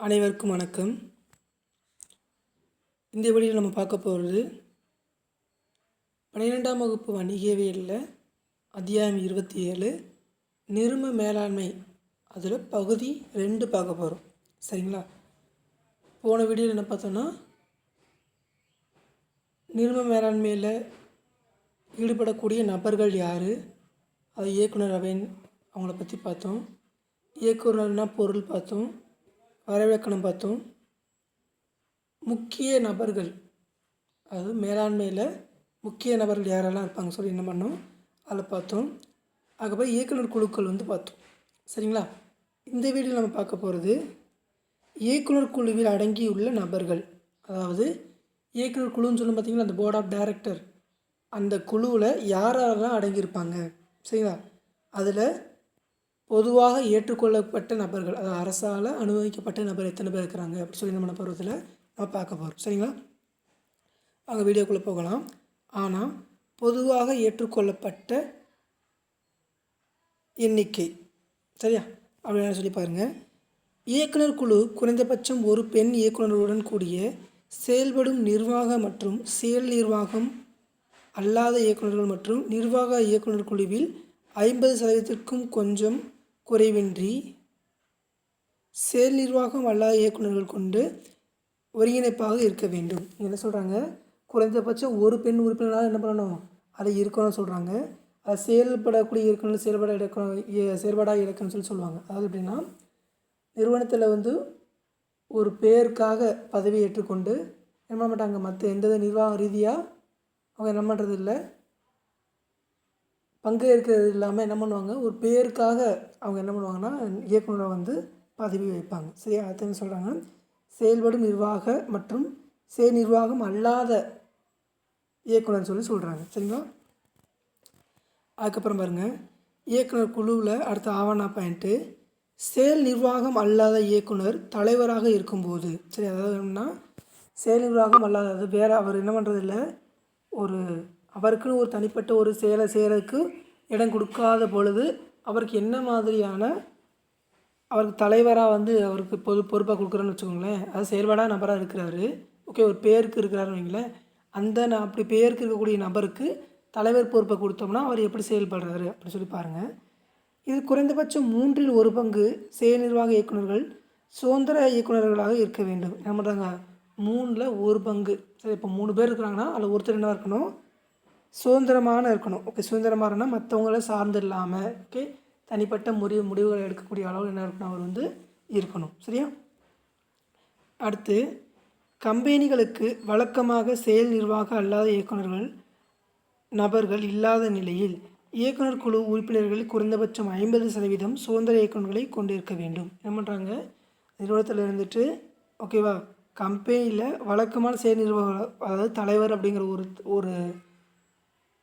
அனைவருக்கும் வணக்கம். இந்த வழியில் நம்ம பார்க்க போகிறது பன்னிரெண்டாம் வகுப்பு வணிகவியலில் அத்தியாயம் இருபத்தி ஏழு நிரும மேலாண்மை. அதில் பகுதி ரெண்டு பார்க்க போகிறோம். சரிங்களா? போன வீடியோவில் என்ன பார்த்தோன்னா நிரும மேலாண்மையில் ஈடுபடக்கூடிய நபர்கள் யார்? அது இயக்குனர் அவைன் அவங்கள பற்றி பார்த்தோம். இயக்குனர்னா பொருள் பார்த்தோம். வரவிலக்கணம் பார்த்தோம். முக்கிய நபர்கள். அதாவது மேலாண்மையில் முக்கிய நபர்கள் யாரெல்லாம் இருப்பாங்க சொல்லி என்ன பண்ணோம்? அதில் பார்த்தோம். அதுக்கப்புறம் இயக்குனர் குழுக்கள் வந்து பார்த்தோம். சரிங்களா? இந்த வீடியோ நம்ம பார்க்க போகிறது இயக்குனர் குழுவில் அடங்கியுள்ள நபர்கள். அதாவது இயக்குனர் குழுன்னு சொல்லி பார்த்தீங்கன்னா அந்த போர்ட் ஆஃப் டைரக்டர் அந்த குழுவில் யார் யாரெல்லாம் அடங்கியிருப்பாங்க? சரிங்களா? அதில் பொதுவாக ஏற்றுக்கொள்ளப்பட்ட நபர்கள் அதாவது அரசால் அனுபவிக்கப்பட்ட நபர் எத்தனை பேர் இருக்கிறாங்க அப்படி சொல்லி நம்ம பருவத்தில் நம்ம பார்க்க போகிறோம் சரிங்களா? அங்கே வீடியோக்குள்ளே போகலாம். ஆனால் பொதுவாக ஏற்றுக்கொள்ளப்பட்ட எண்ணிக்கை. சரியா? அப்படின்னு சொல்லி பாருங்கள் இயக்குனர் குழு குறைந்தபட்சம் ஒரு பெண் இயக்குநருடன் கூடிய செயல்படும் நிர்வாக மற்றும் செயல் நிர்வாகம் அல்லாத இயக்குநர்கள் மற்றும் நிர்வாக இயக்குனர் குழுவில் ஐம்பது சதவீதத்திற்கும் கொஞ்சம் குறைவின்றி செயல் நிர்வாகம் அல்லாத இயக்குநர்கள் கொண்டு ஒருங்கிணைப்பாக இருக்க வேண்டும். என்ன சொல்கிறாங்க குறைந்தபட்சம் ஒரு பெண் உறுப்பினராக என்ன பண்ணணும்? அதை இருக்கணும்னு சொல்கிறாங்க அதை செயல்படக்கூடிய இருக்கணும் செயல்பட இலக்கணம் இ- செயல்படா சொல்லி சொல்லுவாங்க. அதாவது எப்படின்னா நிறுவனத்தில் வந்து ஒரு பேருக்காக பதவி ஏற்றுக்கொண்டு என்ன பண்ண மாட்டாங்க? மற்ற எந்த நிர்வாக ரீதியாக அவங்க என்ன பண்ணுறது இல்லை பங்கு இருக்கிறது இல்லாமல் என்ன பண்ணுவாங்க? ஒரு பேருக்காக அவங்க என்ன பண்ணுவாங்கன்னா இயக்குநரை வந்து பதவி வைப்பாங்க. சரியா அது என்ன சொல்கிறாங்க செயல்படும் நிர்வாக மற்றும் செயல் நிர்வாகம் அல்லாத இயக்குனர் சொல்லி சொல்கிறாங்க சரிங்களா? அதுக்கப்புறம் பாருங்கள் இயக்குனர் குழுவில் அடுத்த ஆவணா பாயிண்ட்டு செயல் நிர்வாகம் அல்லாத இயக்குனர் தலைவராக இருக்கும்போது சரி அதாவது என்னன்னா செயல் நிர்வாகம் அல்லாத அது வேறு அவர் என்ன பண்ணுறதில்ல ஒரு அவருக்குன்னு ஒரு தனிப்பட்ட ஒரு செயலை செய்கிறதுக்கு இடம் கொடுக்காத பொழுது அவருக்கு என்ன மாதிரியான அவருக்கு தலைவராக வந்து அவருக்கு பொது பொறுப்பாக கொடுக்குறேன்னு வச்சுக்கோங்களேன். அது செயல்பாடாக நபராக இருக்கிறாரு. ஓகே ஒரு பேருக்கு இருக்கிறாருன்னு வைங்களேன். அந்த ந அப்படி பேருக்கு இருக்கக்கூடிய நபருக்கு தலைவர் பொறுப்பை கொடுத்தோம்னா அவர் எப்படி செயல்படுறாரு அப்படின்னு சொல்லி பாருங்கள் இது குறைந்தபட்சம் மூன்றில் ஒரு பங்கு செயல் நிர்வாக இயக்குனர்கள் சுதந்திர இயக்குனர்களாக இருக்க வேண்டும். என்ன பண்ணுறாங்க மூணில் ஒரு பங்கு. சரி இப்போ மூணு பேர் இருக்கிறாங்கன்னா அதில் ஒருத்தர் என்ன இருக்கணும்? சுதந்திரமான இருக்கணும். ஓகே சுதந்திரமாக மற்றவங்கள சார்ந்து இல்லாமல் ஓகே தனிப்பட்ட முடிவு முடிவுகள் எடுக்கக்கூடிய அளவில் என்ன இருக்கணும்? அவர் வந்து இருக்கணும். சரியா? அடுத்து கம்பெனிகளுக்கு வழக்கமாக செயல் நிர்வாக அல்லாத இயக்குனர்கள் நபர்கள் இல்லாத நிலையில் இயக்குனர் குழு உறுப்பினர்கள் குறைந்தபட்சம் ஐம்பது சதவீதம் சுதந்திர இயக்குநர்களை கொண்டிருக்க வேண்டும். என்ன பண்ணுறாங்க நிறுவனத்தில் இருந்துட்டு ஓகேவா கம்பெனியில் வழக்கமான செயல் நிர்வாக அதாவது தலைவர் அப்படிங்கிற ஒரு ஒரு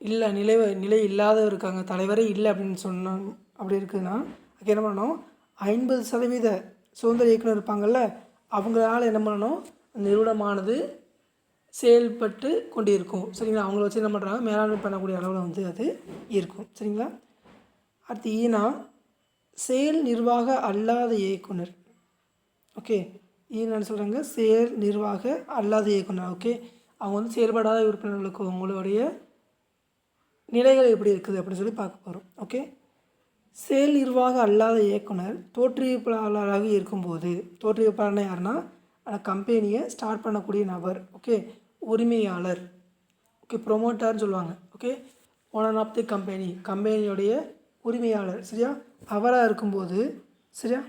இல்லை நிலை நிலை இல்லாதவர் இருக்காங்க தலைவரே இல்லை அப்படின்னு சொன்னோம் அப்படி இருக்குதுன்னா அதுக்கு என்ன பண்ணணும்? ஐம்பது சதவீத சுதந்திர இயக்குனர் இருப்பாங்கள்ல அவங்களால என்ன பண்ணணும்? அந்த நிறுவனமானது செயல்பட்டு கொண்டு இருக்கும் சரிங்களா? அவங்கள வச்சு என்ன பண்ணுறாங்க மேலாண்மை பண்ணக்கூடிய அளவில் வந்து அது இருக்கும். சரிங்களா? அடுத்து ஈனா செயல் நிர்வாக அல்லாத இயக்குனர். ஓகே. ஈனான்னு சொல்கிறாங்க செயல் நிர்வாக அல்லாத இயக்குனர். ஓகே. அவங்க வந்து செயல்படாத உறுப்பினர்களுக்கு உங்களுடைய நிலைகள் எப்படி இருக்குது அப்படின்னு சொல்லி பார்க்க போகிறோம் ஓகே செயல் நிர்வாக அல்லாத இயக்குனர் தோற்றுவிப்பாளராக இருக்கும்போது தோற்றுவிப்பாளர்னா யாருன்னா அந்த கம்பெனியை ஸ்டார்ட் பண்ணக்கூடிய நபர் ஓகே உரிமையாளர் ஓகே ப்ரொமோட்டர்னு சொல்லுவாங்க okay owner of the company கம்பெனியோடைய உரிமையாளர் சரியா? அவராக இருக்கும்போது சரியா?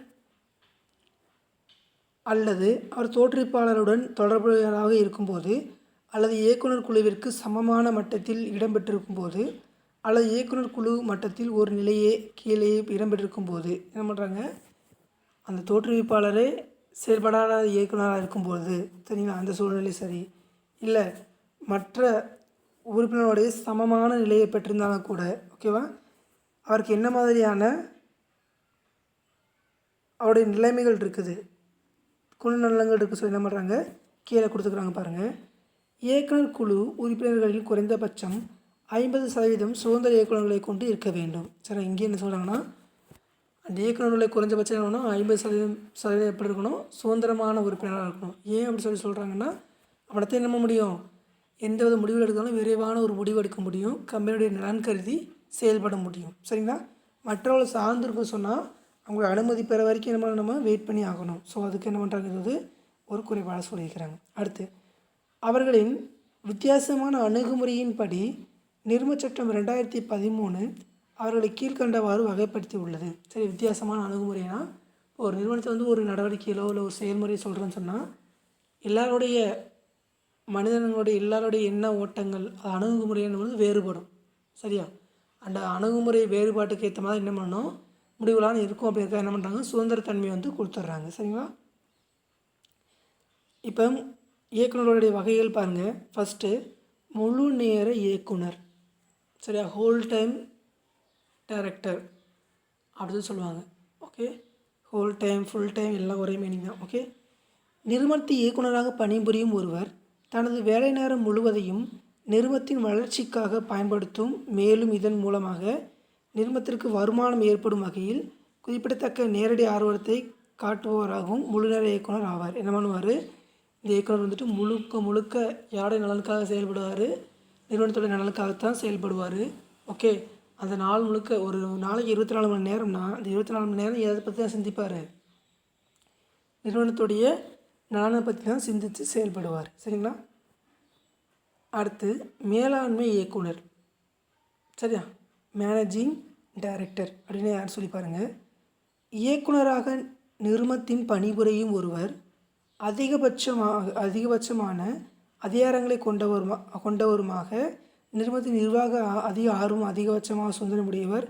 அல்லது அவர் தோற்றுவிப்பாளருடன் தொடர்புடையவராக இருக்கும்போது அல்லது இயக்குனர் குழுவிற்கு சமமான மட்டத்தில் இடம்பெற்றிருக்கும் போது அல்லது இயக்குனர் குழு மட்டத்தில் ஒரு நிலையே கீழே இடம்பெற்றிருக்கும் போது என்ன பண்ணுறாங்க அந்த தோற்றுவிப்பாளரே செயல்படாத இயக்குனராக இருக்கும்போது சரிங்களா? அந்த சூழ்நிலை சரி. இல்லை மற்ற உறுப்பினருடைய சமமான நிலையை பெற்றிருந்தாலும் கூட ஓகேவா அவருக்கு என்ன மாதிரியான அவருடைய நிலைமைகள் இருக்குது? குணநலங்கள் இருக்குது சொல்லி என்ன பண்ணுறாங்க கீழே கொடுத்துக்கிறாங்க பாருங்கள் இயக்குனர் குழு உறுப்பினர்களில் குறைந்தபட்சம் ஐம்பது சதவீதம் சுதந்திர இயக்குநர்களை கொண்டு இருக்க வேண்டும். சரி இங்கே என்ன சொல்கிறாங்கன்னா அந்த இயக்குநர்களை குறைஞ்சபட்சம் என்னன்னா ஐம்பது சதவீதம் சதவீதம் எப்படி இருக்கணும்? சுதந்திரமான உறுப்பினராக இருக்கணும். ஏன் அப்படி சொல்லி சொல்கிறாங்கன்னா அவனத்தை என்ன முடியும்? எந்த வித முடிவு எடுத்தாலும் விரைவான ஒரு முடிவு எடுக்க முடியும். கம்பெனியுடைய நலன் கருதி செயல்பட முடியும். சரிங்களா? மற்றவங்களை சார்ந்திருக்கும் சொன்னால் அவங்களோட அனுமதி பெற வரைக்கும் என்ன பண்ணணும், நம்ம வெயிட் பண்ணி ஆகணும். ஸோ அதுக்கு என்ன பண்ணுறாங்கிறது ஒரு குறைபாடாக சொல்லியிருக்கிறாங்க. அடுத்து அவர்களின் வித்தியாசமான அணுகுமுறையின்படி நிர்ம சட்டம் ரெண்டாயிரத்தி பதிமூணு அவர்களை கீழ்க்கண்டவாறு வகைப்படுத்தி உள்ளது சரி வித்தியாசமான அணுகுமுறைனா இப்போ ஒரு நிறுவனத்தை வந்து ஒரு நடவடிக்கையிலோ இல்லை ஒரு செயல்முறையை சொல்கிறேன்னு சொன்னால் எல்லாருடைய மனிதனுடைய எல்லாருடைய எண்ண ஓட்டங்கள் அது அணுகுமுறைன்றது வேறுபடும். சரியா? அந்த அணுகுமுறை வேறுபாட்டுக்கு ஏற்ற மாதிரி என்ன பண்ணணும்? முடிவுலாம் இருக்கும் அப்படிங்கிறத என்ன பண்ணுறாங்க சுதந்திரத்தன்மை வந்து கொடுத்துட்றாங்க. சரிங்களா? இப்போ இயக்குனருடைய வகைகள் பாருங்கள் ஃபஸ்ட்டு முழு நேர இயக்குனர். சரியா? ஹோல் டைம் டைரக்டர் அப்படின்னு சொல்லுவாங்க. Okay whole time full time எல்லாம் ஒரே மீனிங் தான். ஓகே நிறுவனத்தின் இயக்குனராக பணிபுரியும் ஒருவர் தனது வேலை நேரம் முழுவதையும் நிறுவனத்தின் வளர்ச்சிக்காக பயன்படுத்தும் மேலும் இதன் மூலமாக நிறுவனத்திற்கு வருமானம் ஏற்படும் வகையில் குறிப்பிடத்தக்க நேரடி ஆர்வத்தை காட்டுபவராகவும் முழுநேர இயக்குனர் ஆவார். என்ன பண்ணுவார்? இந்த இயக்குனர் வந்துட்டு முழுக்க முழுக்க யாருடைய நலனுக்காக செயல்படுவார்? நிறுவனத்துடைய நலனுக்காகத்தான் செயல்படுவார். ஓகே அந்த நாள் முழுக்க ஒரு நாளைக்கு இருபத்தி நாலு மணி நேரம்னா அந்த இருபத்தி நாலு மணி நேரம் எதை பற்றி தான் சிந்திப்பார்? நிறுவனத்துடைய நலனை பற்றி தான் சிந்தித்து செயல்படுவார். சரிங்களா? அடுத்து மேலாண்மை இயக்குனர். சரியா? மேனேஜிங் டைரக்டர் அப்படின்னு யார் சொல்லி பாருங்கள் இயக்குனராக நிறுமத்தின் பணிபுரியும் ஒருவர் அதிகபட்சமாக அதிகபட்சமான அதிகாரங்களை கொண்டவருமா கொண்டவருமாக நிறுவனத்தின் நிர்வாக ஆ- அதிக ஆர்வம் அதிகபட்சமாக சுதந்திரமுடையவர்.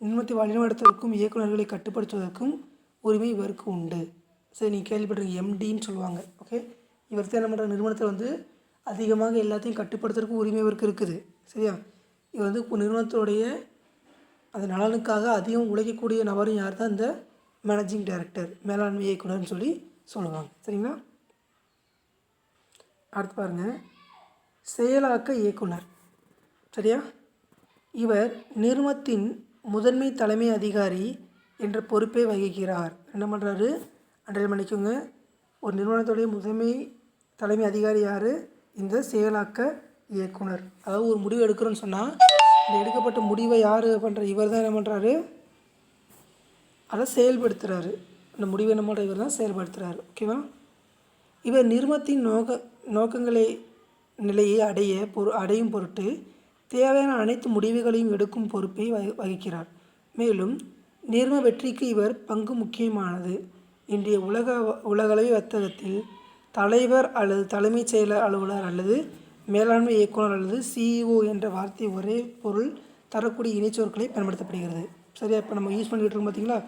நிறுவனத்தை வழிநடத்துவதற்கும் இயக்குநர்களை கட்டுப்படுத்துவதற்கும் உரிமை இவருக்கு உண்டு. சரி நீங்கள் கேள்விப்பட்டிருக்கீங்க எம்டின்னு சொல்லுவாங்க. ஓகே இவர் தான் என்ன பண்ணுற நிறுவனத்தில் வந்து அதிகமாக எல்லாத்தையும் கட்டுப்படுத்துறதுக்கு உரிமை இவருக்கு இருக்குது. சரியா? இவர் வந்து இப்போ நிறுவனத்துடைய அந்த நலனுக்காக அதிகம் உழைக்கக்கூடிய நபரும் யார் தான் இந்த மேனேஜிங் டைரக்டர் மேலாண்மை இயக்குனர்னு சொல்லி சொல்லுவாங்க சரிங்களா? அடுத்து பாருங்கள் செயலாக்க இயக்குனர். சரியா? இவர் நிறுவனத்தின் முதன்மை தலைமை அதிகாரி என்ற பொறுப்பை வகிக்கிறார். என்ன பண்ணுறாரு அண்டர் பண்ணிக்கோங்க ஒரு நிறுவனத்துடைய முதன்மை தலைமை அதிகாரி யார்? இந்த செயலாக்க இயக்குனர். அதாவது ஒரு முடிவு எடுக்கிறோன்னு சொன்னால் இந்த எடுக்கப்பட்ட முடிவை யார் பண்ணுற இவர் தான் என்ன பண்ணுறாரு அதை செயல்படுத்துகிறாரு அந்த முடிவை நம்மளோட இவர் தான் செயல்படுத்துகிறார் ஓகேவா இவர் நிறுவனத்தின் நோக்க நோக்கங்களை நிலையை அடைய பொரு அடையும் பொருட்டு தேவையான அனைத்து முடிவுகளையும் எடுக்கும் பொறுப்பை வகி வகிக்கிறார். மேலும் நிர்ம வெற்றிக்கு இவர் பங்கு முக்கியமானது. இன்றைய உலக உலகளவை வர்த்தகத்தில் தலைவர் அல்லது தலைமைச் செயலர் அலுவலர் அல்லது மேலாண்மை இயக்குனர் அல்லது சிஇஓ என்ற வார்த்தை ஒரே பொருள் தரக்கூடிய இணைச்சொற்களை பயன்படுத்தப்படுகிறது. சரியா? இப்போ நம்ம யூஸ் பண்ணிக்கிட்டு இருக்கோம் பார்த்தீங்களா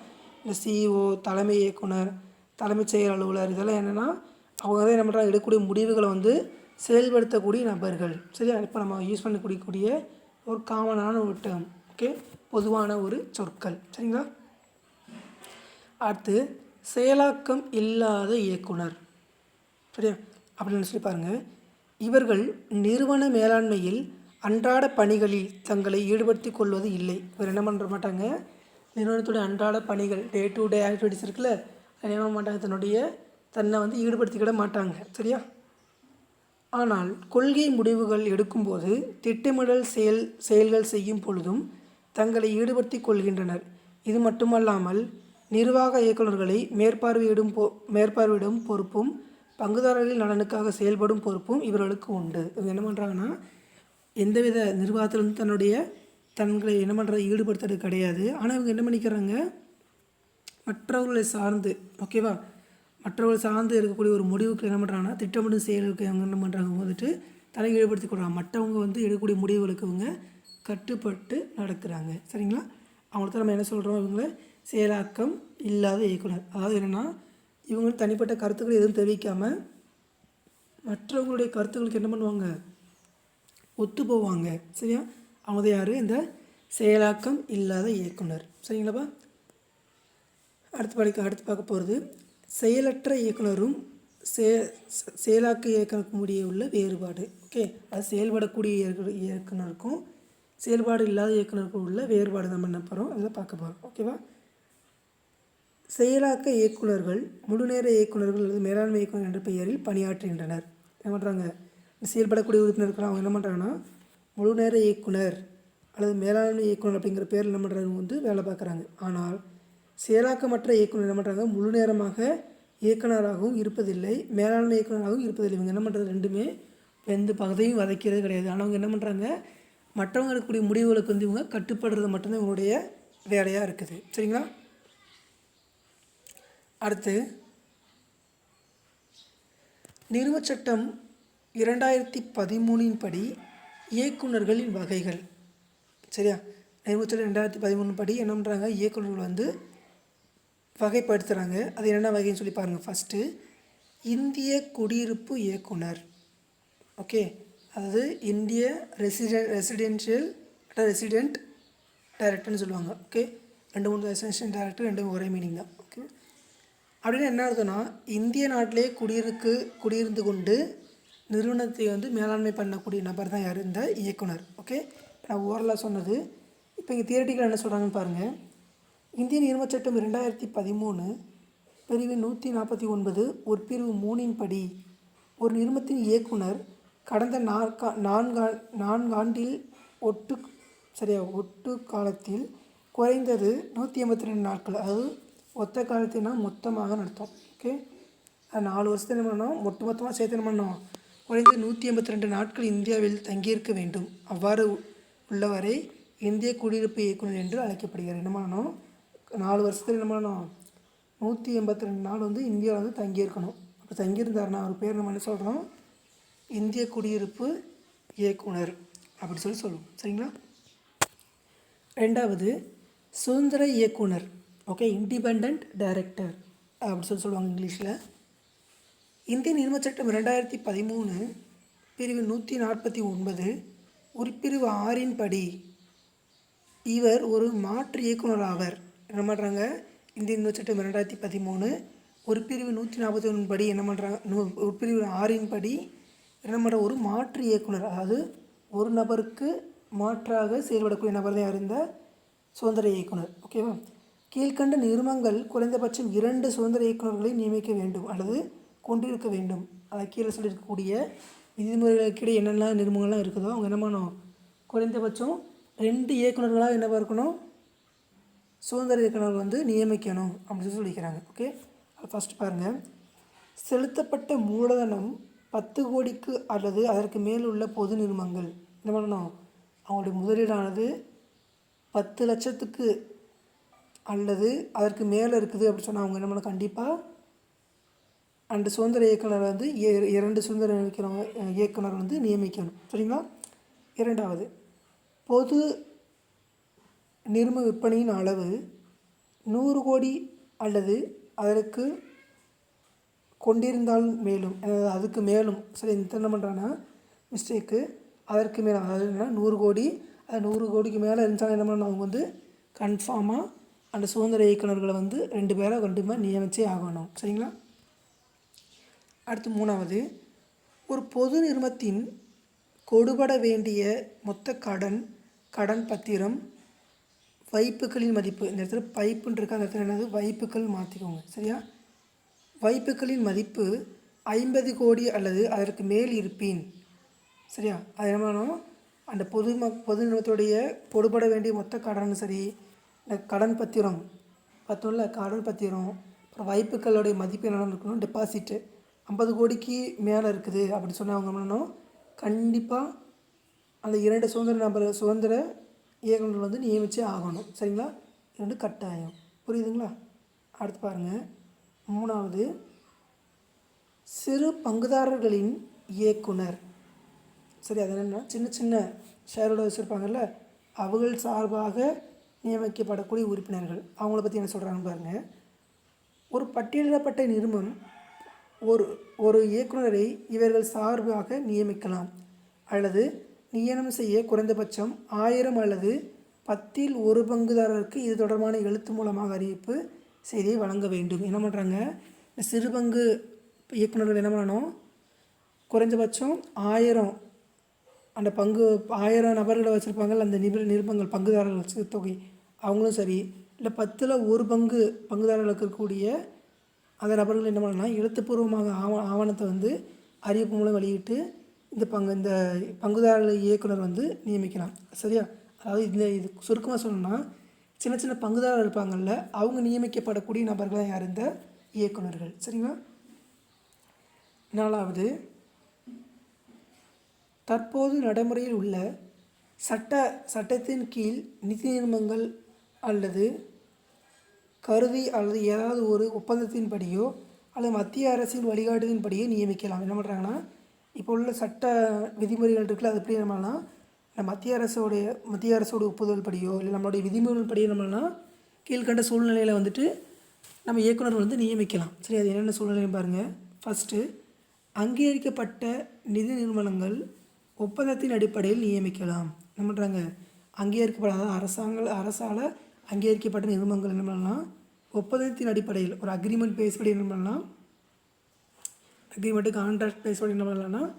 இந்த சிஇஓ தலைமை இயக்குனர் தலைமைச் செயல் அலுவலர் இதெல்லாம் என்னென்னா அவங்க தான் என்ன பண்ணுறாங்க எடுக்கக்கூடிய முடிவுகளை வந்து செயல்படுத்தக்கூடிய நபர்கள். சரியா? இப்போ நம்ம யூஸ் பண்ணக்கூடிய ஒரு காமனான ஒரு டேர்ம் ஓகே பொதுவான ஒரு சொற்கள். சரிங்களா? அடுத்து செயலாக்கம் இல்லாத இயக்குனர். சரியா? அப்படின்னு சொல்லி பாருங்கள் இவர்கள் நிறுவன மேலாண்மையில் அன்றாட பணிகளில் தங்களை ஈடுபடுத்தி கொள்வது இல்லை. இவர் என்ன பண்ணுற மாட்டாங்க? நிறுவனத்துடைய அன்றாட பணிகள் டே டு டே ஆக்டிவிட்டிஸ் இருக்குல்ல அதை மாட்டாங்க தன்னுடைய தன்னை வந்து ஈடுபடுத்திக்கிட மாட்டாங்க சரியா? ஆனால் கொள்கை முடிவுகள் எடுக்கும்போது திட்டமிடல் செயல் செயல்கள் செய்யும் பொழுதும் தங்களை ஈடுபடுத்தி கொள்கின்றனர். இது மட்டுமல்லாமல் நிர்வாக இயக்குநர்களை மேற்பார்வையிடும் பொ மேற்பார்வையிடும் பொறுப்பும் பங்குதாரர்களின் நலனுக்காக செயல்படும் பொறுப்பும் இவர்களுக்கு உண்டு. இவங்க என்ன பண்ணுறாங்கன்னா எந்தவித நிர்வாகத்திலிருந்து தன்னுடைய தங்களை என்ன பண்ணுறது ஈடுபடுத்துறது கிடையாது. ஆனால் இவங்க என்ன பண்ணிக்கிறாங்க? மற்றவர்களை சார்ந்து ஓகேவா மற்றவர்கள் சார்ந்து இருக்கக்கூடிய ஒரு முடிவுக்கு என்ன பண்ணுறாங்கன்னா திட்டமிடும் செயலுக்கு அவங்க என்ன பண்ணுறாங்க வந்துட்டு தலை ஈடுபடுத்தி கொள்கிறாங்க மற்றவங்க வந்து எடுக்கக்கூடிய முடிவுகளுக்கு இவங்க கட்டுப்பட்டு நடக்கிறாங்க. சரிங்களா? அவங்களுக்கு நம்ம என்ன சொல்கிறோம் இவங்கள செயலாக்கம் இல்லாத இயக்குனர். அதாவது என்னென்னா இவங்க தனிப்பட்ட கருத்துக்கள் எதுவும் தெரிவிக்காமல் மற்றவங்களுடைய கருத்துக்களுக்கு என்ன பண்ணுவாங்க? ஒத்து போவாங்க. சரியா? அவங்க தான் யார் இந்த செயலாக்கம் இல்லாத இயக்குனர். சரிங்களாப்பா? அடுத்து படிக்க அடுத்து பார்க்க போகிறது செயலற்ற இயக்குனரும் செய செயலாக்க இயக்குனருக்கும் இடையே உள்ள வேறுபாடு. ஓகே? அது செயல்படக்கூடிய இயக்கு- இயக்குனருக்கும் செயல்பாடு இல்லாத இயக்குனருக்கும் உள்ள வேறுபாடு நம்ம என்ன போகிறோம் அதை பார்க்க போகிறோம் ஓகேவா? செயலாக்க இயக்குனர்கள் முழுநேர இயக்குனர்கள் அல்லது மேலாண்மை இயக்குனர் என்ற பெயரில் பணியாற்றுகின்றனர். என்ன பண்ணுறாங்க செயல்படக்கூடிய உறுப்பினர்கள் அவங்க என்ன பண்ணுறாங்கன்னா முழுநேர இயக்குனர் அல்லது மேலாண்மை இயக்குனர் அப்படிங்கிற பேரில் என்ன பண்ணுறாங்க வந்து வேலை பார்க்குறாங்க. ஆனால் செயலாக்கமற்ற இயக்குனர் என்ன பண்ணுறாங்க முழு நேரமாக இயக்குனராகவும் இருப்பதில்லை மேலாண்மை இயக்குனராகவும் இருப்பதில்லை. இவங்க என்ன பண்ணுறது ரெண்டுமே எந்த பகுதியும் வதைக்கிறது கிடையாது. ஆனால் அவங்க என்ன பண்ணுறாங்க மற்றவங்க இருக்கக்கூடிய முடிவுகளுக்கு வந்து இவங்க கட்டுப்படுறது மட்டும்தான் இவங்களுடைய வேலையாக இருக்குது. சரிங்களா? அடுத்து நிறுவச்சட்டம் இரண்டாயிரத்தி பதிமூணின் படி இயக்குனர்களின் வகைகள். சரியா? நிறுவச் ரெண்டாயிரத்தி பதிமூணு படி என்ன பண்ணுறாங்க இயக்குனர்கள் வந்து வகைப்படுத்துகிறாங்க அது என்னென்ன வகைன்னு சொல்லி பாருங்கள் ஃபஸ்ட்டு இந்திய குடியிருப்பு இயக்குனர். ஓகே அதாவது இந்திய ரெசிடென்ட் ரெசிடென்ஷியல் ரெசிடெண்ட் டைரக்டர்னு சொல்லுவாங்க. ஓகே ரெண்டு மூணு ரெசிடென்ஷியல் டைரக்டர் ரெண்டும் ஒரே மீனிங் தான். ஓகே அப்படின்னு என்ன அர்த்தம்னா இந்திய நாட்டிலே குடியிருக்கு குடியிருந்து கொண்டு நிறுவனத்தை வந்து மேலாண்மை பண்ணக்கூடிய நபர் தான் யார்? இந்த இயக்குனர். ஓகே? நான் ஓரலாக சொன்னது. இப்போ இங்கே தியரட்டிக்கல் என்ன சொல்கிறாங்கன்னு பாருங்கள் இந்திய நிறுவனச் சட்டம் ரெண்டாயிரத்தி பதிமூணு பிரிவு நூற்றி நாற்பத்தி ஒன்பது ஒரு பிரிவு மூணின் படி ஒரு நிறுவனத்தின் இயக்குனர் கடந்த நாற்கா நான்கா நான்காண்டில் ஒட்டு சரியா ஒட்டு காலத்தில் குறைந்தது நூற்றி எண்பத்தி ரெண்டு நாட்கள். அதாவது ஒத்த காலத்தினா மொத்தமாக நடத்தும் ஓகே? அது நாலு வருஷத்தை என்ன பண்ணோம்? ஒட்டு மொத்தமாக சேர்த்து என்ன பண்ணோம்? குறைந்த நூற்றி எண்பத்தி ரெண்டு நாட்கள் இந்தியாவில் தங்கியிருக்க வேண்டும். அவ்வாறு உள்ளவரை இந்திய குடியிருப்பு இயக்குனர் என்று அழைக்கப்படுகிறார். என்ன பண்ணணும் நாலு வருஷத்துல என்ன பண்ணணும் நூற்றி எண்பத்தி ரெண்டு நாள் வந்து இந்தியாவில் வந்து தங்கியிருக்கணும். அப்போ தங்கியிருந்தாருன்னா அவர் பேர் நம்ம என்ன சொல்கிறோம் இந்திய குடியிருப்பு இயக்குனர் அப்படி சொல்லி சொல்லுவோம். சரிங்களா? ரெண்டாவது சுதந்திர இயக்குனர் ஓகே இண்டிபெண்ட் டைரக்டர் அப்படி சொல்லி சொல்லுவாங்க இங்கிலீஷில். இந்திய நிர்ம சட்டம் ரெண்டாயிரத்தி பதிமூணு பிரிவு நூற்றி நாற்பத்தி ஒன்பது உட்பிரிவு ஆறின் படி இவர் ஒரு மாற்று இயக்குனர் ஆவர். என்ன பண்ணுறாங்க இந்திய நிர்ம சட்டம் ரெண்டாயிரத்தி பதிமூணு உட்பிரிவு நூற்றி நாற்பத்தி ஒன்று படி என்ன பண்ணுறாங்க நூ- உட்பிரிவு ஆறின் படி என்ன பண்ணுற ஒரு மாற்று இயக்குனர். அதாவது ஒரு நபருக்கு மாற்றாக செயல்படக்கூடிய நபர் தான் யார்? சுதந்திர இயக்குனர். ஓகேவா கீழ்க்கண்ட நிறுவனங்கள் குறைந்தபட்சம் இரண்டு சுதந்திர இயக்குனர்களை நியமிக்க வேண்டும். அல்லது கொண்டிருக்க வேண்டும். அதை கீழே சொல்லியிருக்கக்கூடிய விதிமுறைகளுக்கிடையே என்னென்ன நிறுவனங்கள்லாம் இருக்குதோ அவங்க என்ன பண்ணணும்? குறைந்தபட்சம் ரெண்டு இயக்குனர்களாக என்ன இருக்கணும் சுதந்திர இயக்குநர்கள் வந்து நியமிக்கணும் அப்படின்னு சொல்லி சொல்லிக்கிறாங்க. ஓகே? ஃபஸ்ட் பாருங்கள் செலுத்தப்பட்ட மூலதனம் பத்து கோடிக்கு அல்லது அதற்கு மேல் உள்ள பொது நிறுவனங்கள். என்ன பண்ணணும்? அவங்களுடைய முதலீடானது பத்து லட்சத்துக்கு அல்லது அதற்கு மேலே இருக்குது அப்படின்னு சொன்னால் அவங்க என்ன பண்ண கண்டிப்பாக அந்த சுதந்திர இயக்குனர் வந்து இரண்டு சுதந்திர இயக்கிறவங்க இயக்குனர் வந்து நியமிக்கணும். சரிங்களா? இரண்டாவது பொது நிர்ம விற்பனையின் அளவு நூறு கோடி அல்லது அதற்கு கொண்டிருந்தால் மேலும் அதாவது அதுக்கு மேலும் சரி இந்த என்ன பண்ணுறாங்கன்னா மிஸ்டேக்கு அதற்கு மேலே அதாவது என்னென்னா நூறு கோடி அது நூறு கோடிக்கு மேலே இருந்துச்சாலும் என்ன பண்ணணும்? அவங்க வந்து கன்ஃபார்மாக அந்த சுதந்திர இயக்குனர்களை வந்து ரெண்டு பேரை கண்டிப்பாக நியமிச்சே ஆகணும். சரிங்களா? அடுத்து மூணாவது. ஒரு பொது நிறுவனத்தின் கொடுபட வேண்டிய மொத்த கடன் கடன் பத்திரம் வைப்புகளின் மதிப்பு. இந்த இடத்துல பைப்புன்னு அந்த இடத்துல என்னது? வைப்புகள் மாற்றிக்கோங்க சரியா? வைப்புகளின் மதிப்பு ஐம்பது கோடி அல்லது அதற்கு மேல் இருப்பேன். சரியா? அது என்ன அந்த பொது ம பொது நிறுவனத்துடைய கொடுபட வேண்டிய மொத்த கடன் சரி இந்த கடன் பத்திரம் பத்தொன்னில் கடன் பத்திரம் அப்புறம் வைப்புகளுடைய மதிப்பு என்னென்ன இருக்கணும் டெபாசிட்டு ஐம்பது கோடிக்கு மேலே இருக்குது அப்படின்னு சொன்னவங்க அவங்க பண்ணணும் கண்டிப்பாக அந்த இரண்டு சுதந்திர நபர் சுதந்திர இயக்குநர்கள் வந்து நியமிச்சே ஆகணும். சரிங்களா? இரண்டு கட்டாயம். புரியுதுங்களா? அடுத்து பாருங்கள் மூணாவது சிறு பங்குதாரர்களின் இயக்குனர். சரி அது என்னென்னா சின்ன சின்ன ஷேரோட வச்சுருப்பாங்கல்ல அவர்கள் சார்பாக நியமிக்கப்படக்கூடிய உறுப்பினர்கள். அவங்கள பற்றி என்ன சொல்கிறாங்க பாருங்கள் ஒரு பட்டியலிடப்பட்ட நிறுவனம் ஒரு ஒரு இயக்குனரை இவர்கள் சார்பாக நியமிக்கலாம். அல்லது நியமனம் செய்ய குறைந்தபட்சம் ஆயிரம் அல்லது பத்தில் ஒரு பங்குதாரருக்கு இது தொடர்பான எழுத்து மூலமாக அறிவிப்பு செய்தியை வழங்க வேண்டும். என்ன பண்ணுறாங்க இந்த சிறு பங்கு இயக்குனர்கள் என்ன பண்ணணும்? குறைஞ்சபட்சம் ஆயிரம் அந்த பங்கு ஆயிரம் நபர்களை வச்சுருப்பாங்க அந்த நிபுண நிருபங்கள் பங்குதாரர்கள் தொகை. அவங்களும் சரி. இல்லை பத்தில் ஒரு பங்கு பங்குதாரர்களுக்கு இருக்கக்கூடிய அந்த நபர்கள் என்ன பண்ணலாம் எழுத்துப்பூர்வமாக ஆவ ஆவணத்தை வந்து அறிவிப்பு மூலம் வெளியிட்டு இந்த பங்கு இந்த பங்குதாரர்கள் இயக்குனர் வந்து நியமிக்கலாம். சரியா? அதாவது இந்த இது சுருக்கமாக சொல்லணும்னா சின்ன சின்ன பங்குதாரர் இருப்பாங்கள்ல அவங்க நியமிக்கப்படக்கூடிய நபர்கள் யார் இந்த இயக்குனர்கள். சரிங்களா? நாலாவது தற்போது நடைமுறையில் உள்ள சட்ட சட்டத்தின் கீழ் நிதி நிறுவனங்கள் அல்லது கருதி அல்லது ஏதாவது ஒரு ஒப்பந்தத்தின்படியோ அல்லது மத்திய அரசின் வழிகாட்டுதின்படியோ நியமிக்கலாம். என்ன பண்ணுறாங்கன்னா இப்போ உள்ள சட்ட விதிமுறைகள் இருக்குல்ல அது எப்படி நம்மளாம் மத்திய அரசோடைய மத்திய அரசோட ஒப்புதல் படியோ இல்லை நம்மளுடைய விதிமுறைகள் படியோ நம்மளா கீழ்கண்ட சூழ்நிலையில் வந்துட்டு நம்ம இயக்குனர் வந்து நியமிக்கலாம். சரி அது என்னென்ன சூழ்நிலைன்னு பாருங்கள் ஃபஸ்ட்டு அங்கீகரிக்கப்பட்ட நிதி நிறுவனங்கள் ஒப்பந்தத்தின் அடிப்படையில் நியமிக்கலாம். என்ன பண்ணுறாங்க அங்கீகரிக்கப்படாத அரசாங்க அரசால் அங்கீகரிக்கப்பட்ட நிறுவனங்கள் என்ன பண்ணலாம்? ஒப்பந்தத்தின் அடிப்படையில் ஒரு அக்ரிமெண்ட் பேஸ்படி என்ன பண்ணலாம்? அக்ரிமெண்ட்டு கான்ட்ராக்ட் பேஸ்படி என்ன பண்ணலாம்னா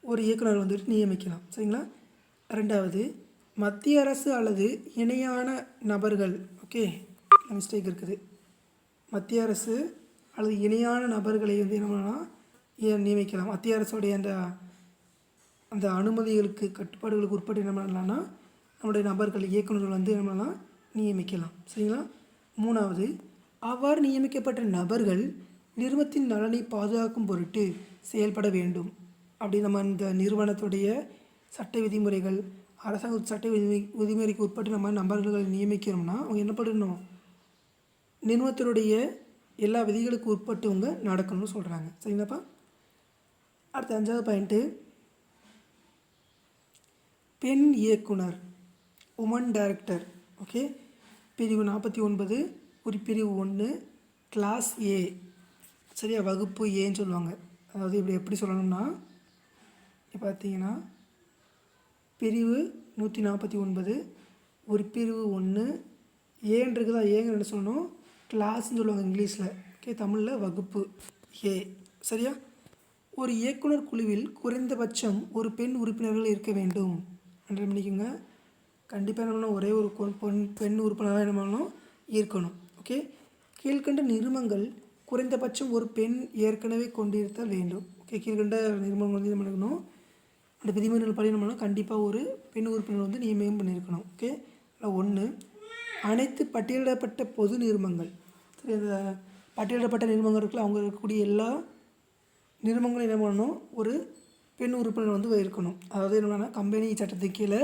ஒரு இயக்குனர் வந்துட்டு நியமிக்கலாம். சரிங்களா? ரெண்டாவது மத்திய அரசு அல்லது இணையான நபர்கள் ஓகே மிஸ்டேக் இருக்குது. மத்திய அரசு அல்லது இணையான நபர்களை வந்து என்ன பண்ணலாம்? நியமிக்கலாம்? மத்திய அரசுடைய அந்த அந்த அனுமதிகளுக்கு கட்டுப்பாடுகளுக்கு உட்பட்டு என்ன பண்ணலாம்னா நம்முடைய நபர்கள் இயக்குநர்கள் வந்து என்ன பண்ணலாம்? நியமிக்கலாம். சரிங்களா? மூணாவது அவ்வாறு நியமிக்கப்பட்ட நபர்கள் நிறுவனத்தின் நலனை பாதுகாக்கும் பொருட்டு செயல்பட வேண்டும். அப்படி நம்ம இந்த நிறுவனத்துடைய சட்ட விதிமுறைகள் அரசாங்க சட்ட விதி விதிமுறைக்கு உட்பட்டு நம்ம நபர்களை நியமிக்கிறோம்னா அவங்க என்ன பண்ணணும்? நிறுவனத்தினுடைய எல்லா விதிகளுக்கு உட்பட்டவங்க நடக்கணும்னு சொல்கிறாங்க சரிங்களாப்பா? அடுத்த அஞ்சாவது பாயிண்ட்டு பெண் இயக்குனர் உமன் டைரக்டர் ஓகே பிரிவு நாற்பத்தி ஒன்பது உரிப்பிரிவு ஒன்று கிளாஸ் ஏ சரியா? வகுப்பு ஏன்னு சொல்லுவாங்க. அதாவது இப்படி எப்படி சொல்லணும்னா இப்போ பார்த்தீங்கன்னா பிரிவு நூற்றி நாற்பத்தி ஒன்பது உரிப்பிரிவு ஒன்று ஏன்றது தான் ஏங்க என்ன சொல்லணும்? கிளாஸ்ன்னு சொல்லுவாங்க இங்கிலீஷில். ஓகே தமிழில் வகுப்பு ஏ சரியா? ஒரு இயக்குனர் குழுவில் குறைந்தபட்சம் ஒரு பெண் உறுப்பினர்கள் இருக்க வேண்டும். என்று பண்ணிக்கோங்க கண்டிப்பாக என்ன ஒரே ஒரு பெண் பெண் உறுப்பினராக என்ன பண்ணணும்? இருக்கணும். ஓகே கீழ்கண்ட நிறுமங்கள் குறைந்தபட்சம் ஒரு பெண் ஏற்கனவே கொண்டிருத்தல் வேண்டும். ஓகே கீழ்கண்ட நிறுவனங்கள் வந்து என்ன பண்ணணும் அந்த விதிமுறைகள் படி நம்ம கண்டிப்பாக ஒரு பெண் உறுப்பினர் வந்து நியமனம் பண்ணியிருக்கணும் ஓகே ஒன்று அனைத்து பட்டியலிடப்பட்ட பொது நிறுவனங்கள் சரி அந்த பட்டியலிடப்பட்ட நிறுவனங்கள் இருக்குல்ல அவங்க இருக்கக்கூடிய எல்லா நிறுவனங்களும் என்ன பண்ணணும்? ஒரு பெண் உறுப்பினர் வந்து இருக்கணும். அதாவது என்னென்னா கம்பெனி சட்டத்துக்கு கீழே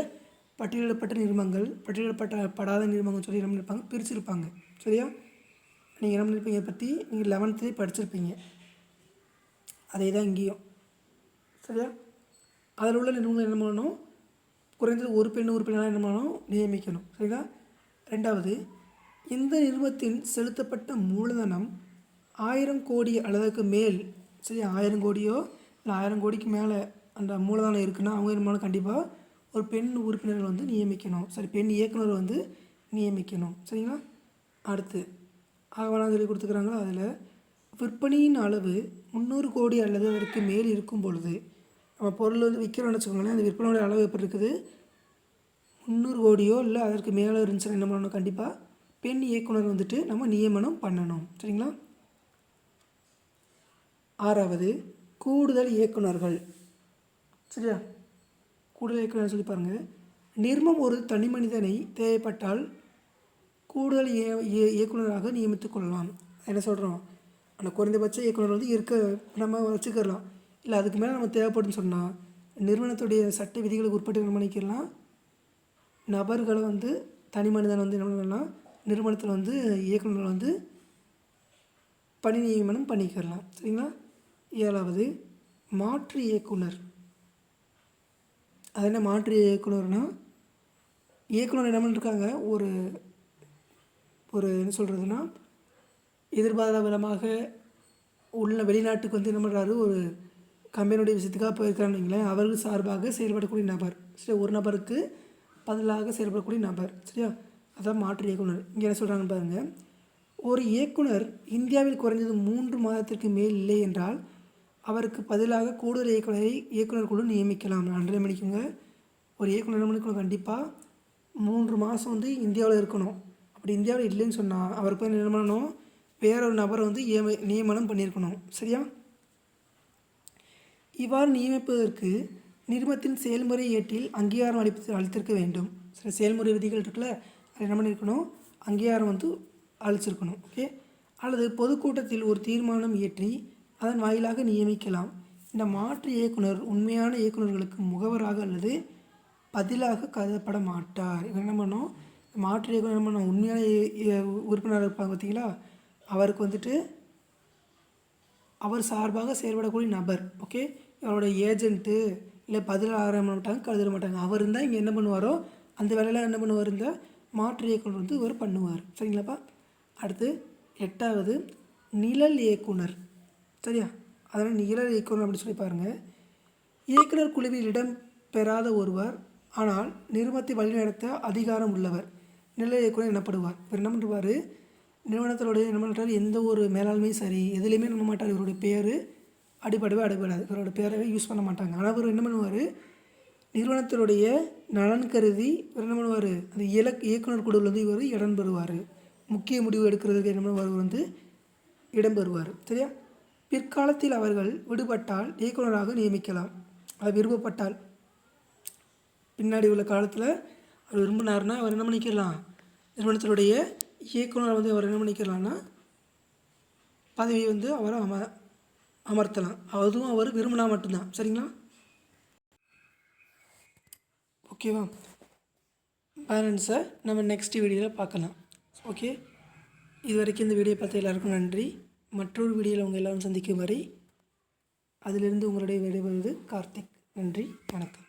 பட்டியலிடப்பட்ட நிறுவனங்கள் பட்டியலிடப்பட்ட படாத நிறுவனங்கள் சொல்லி என்ன பண்ணியிருப்பாங்க பிரிச்சிருப்பாங்க. சரியா? நீங்கள் என்ன பண்ணியிருப்பீங்க பற்றி நீங்கள் லெவன்த்துலேயே படிச்சிருப்பீங்க. அதே தான் இங்கேயும். சரியா? அதில் உள்ள நிறுவனங்கள் என்ன பண்ணணும்? குறைந்தது ஒரு பெண் உறுப்பினராக என்ன பண்ணணும்? நியமிக்கணும். சரிங்களா ரெண்டாவது இந்த நிறுவனத்தின் செலுத்தப்பட்ட மூலதனம் ஆயிரம் கோடி அளவுக்கு மேல் சரி ஆயிரம் கோடியோ இல்லை ஆயிரம் கோடிக்கு மேலே அந்த மூலதனம் இருக்குன்னா அவங்க என்ன பண்ணணும்? கண்டிப்பாக ஒரு பெண் உறுப்பினர்கள் வந்து நியமிக்கணும். சரி பெண் இயக்குனர் வந்து நியமிக்கணும். சரிங்களா? அடுத்து ஆவணம் சொல்லி கொடுத்துக்கிறாங்களோ அதில்? விற்பனையின் அளவு முந்நூறு கோடி அல்லது அதற்கு மேல் இருக்கும் பொழுது நம்ம பொருள் வந்து விற்கிறோம்னு வச்சுக்கோங்களேன் அந்த விற்பனையோட அளவு எப்படி இருக்குது? முந்நூறு கோடியோ இல்லை அதற்கு மேலே இருந்துச்சுன்னா என்ன பண்ணணும்? கண்டிப்பாக பெண் இயக்குனர் வந்துட்டு நம்ம நியமனம் பண்ணணும். சரிங்களா? ஆறாவது கூடுதல் இயக்குனர்கள். சரியா? கூடுதல் இயக்குனர் சொல்லி பாருங்கள் நிர்மம் ஒரு தனி மனிதனை தேவைப்பட்டால் கூடுதல் இய- இய- இயக்குனராக நியமித்துக் கொள்ளலாம். என்ன சொல்கிறோம் ஆனால் குறைந்தபட்ச இயக்குனர் வந்து இருக்க நம்ம வச்சுக்கிறலாம் இல்லை அதுக்கு மேலே நம்ம தேவைப்படுன்னு சொன்னால் நிறுவனத்துடைய சட்ட விதிகளுக்கு உட்பட்டு என்ன நபர்களை வந்து தனி மனிதன் வந்து என்ன பண்ணலாம் நிறுவனத்தில் வந்து இயக்குனர் வந்து பணி நியமனம் பண்ணிக்கிறலாம் சரிங்களா? ஏழாவது மாற்று இயக்குனர். அது என்ன மாற்று இயக்குனர்னா இயக்குனர் என்ன இருக்காங்க ஒரு ஒரு என்ன சொல்கிறதுனா எதிர்பாராத விதமாக உள்ள வெளிநாட்டுக்கு வந்து என்ன பண்ணுறாரு ஒரு கம்பெனியுடைய விஷயத்துக்காக போயிருக்கிறான்னு வைங்களேன் அவர்கள் சார்பாக செயல்படக்கூடிய நபர். சரி ஒரு நபருக்கு பதிலாக செயல்படக்கூடிய நபர் சரியா? அதான் மாற்று இயக்குனர். இங்கே என்ன சொல்கிறாங்கன்னு பாருங்கள் ஒரு இயக்குனர் இந்தியாவில் குறைந்தது மூன்று மாதத்திற்கு மேல் இல்லை என்றால் அவருக்கு பதிலாக கூடுதல் இயக்குனரை இயக்குனர் குழு நியமிக்கலாம். நன்றி மணிக்குங்க. ஒரு இயக்குனர் என்ன கண்டிப்பாக மூன்று மாதம் வந்து இந்தியாவில் இருக்கணும். அப்படி இந்தியாவில் இல்லைன்னு சொன்னால் அவர் போய் நியமனம் வேறொரு வேற ஒரு நபரை வந்து ஏம நியமனம் பண்ணியிருக்கணும். சரியா? இவ்வாறு நியமிப்பதற்கு நிறுவனத்தின் செயல்முறை ஏட்டில் அங்கீகாரம் அளிப்பது அளித்திருக்க வேண்டும். சில செயல்முறை விதிகள் இருக்குல்ல அது என்ன பண்ணியிருக்கணும் அங்கீகாரம் வந்து அளிச்சிருக்கணும். ஓகே? அல்லது பொதுக்கூட்டத்தில் ஒரு தீர்மானம் இயற்றி அதன் வாயிலாக நியமிக்கலாம். இந்த மாற்று இயக்குனர் உண்மையான இயக்குனர்களுக்கு முகவராக அல்லது பதிலாக கருதப்பட மாட்டார். என்ன பண்ணோம்? மாற்று இயக்குனர் என்ன பண்ணோம்? உண்மையான உறுப்பினராக உறுப்பினர் இருப்பாங்க பார்த்தீங்களா? அவருக்கு வந்துட்டு அவர் சார்பாக செயல்படக்கூடிய நபர் ஓகே இவரோட ஏஜென்ட்டு இல்லை பதில் ஆர மாட்டாங்க கருதிட மாட்டாங்க. அவர் இருந்தால் இங்கே என்ன பண்ணுவாரோ அந்த வேலையில் என்ன பண்ணுவார்? இந்த மாற்று இயக்குனர் வந்து இவர் பண்ணுவார். சரிங்களாப்பா? அடுத்து எட்டாவது நிழல் இயக்குனர். சரியா? அதனால் நிழல் இயக்குனர் அப்படின்னு சொல்லி பாருங்கள் இயக்குனர் குழுவில் இடம் பெறாத ஒருவர் ஆனால் நிறுவனத்தை வழிநடத்த அதிகாரம் உள்ளவர். நிழல் இயக்குனர் எனப்படுவார். இவர் என்ன பண்ணுவார் நிறுவனத்தினுடைய என்ன பண்ணுறாரு எந்த ஒரு மேலாண்மையும் சரி எதுலேயுமே நம்ப மாட்டார். இவருடைய பேர் அடிபடவே அடிபடாது. இவரோட பேரவே யூஸ் பண்ண மாட்டாங்க. ஆனால் இவர் என்ன பண்ணுவார்? நிறுவனத்தினுடைய நலன் கருதி இவர் என்ன பண்ணுவார்? அந்த இலக் இயக்குனர் குழுவில் வந்து இவர் இடம் பெறுவார். முக்கிய முடிவு எடுக்கிறதுக்கு என்ன பண்ணுவார்? வந்து இடம் பெறுவார். சரியா? பிற்காலத்தில் அவர்கள் விடுபட்டால் இயக்குனராக நியமிக்கலாம். அது விரும்பப்பட்டால். பின்னாடி உள்ள காலத்தில் அவர் விரும்பினார்னா அவர் என்ன பண்ணிக்கலாம்? நிறுவனத்தினுடைய இயக்குனர் வந்து அவர் என்ன பண்ணிக்கலாம்னா பதவியை வந்து அவரை அம அமர்த்தலாம். அதுவும் அவர் விரும்பினா மட்டும்தான். சரிங்களா? ஓகேவா பேலன்ஸை நம்ம நெக்ஸ்ட் வீடியோவில் பார்க்கலாம். ஓகே இது வரைக்கும் இந்த வீடியோ பார்த்த எல்லாருக்கும் நன்றி. மற்றொரு வீடியோவில் உங்கள் எல்லாரும் சந்திக்கும் வரை அதிலிருந்து உங்களுடைய விடைபெறுவது கார்த்திக். நன்றி வணக்கம்.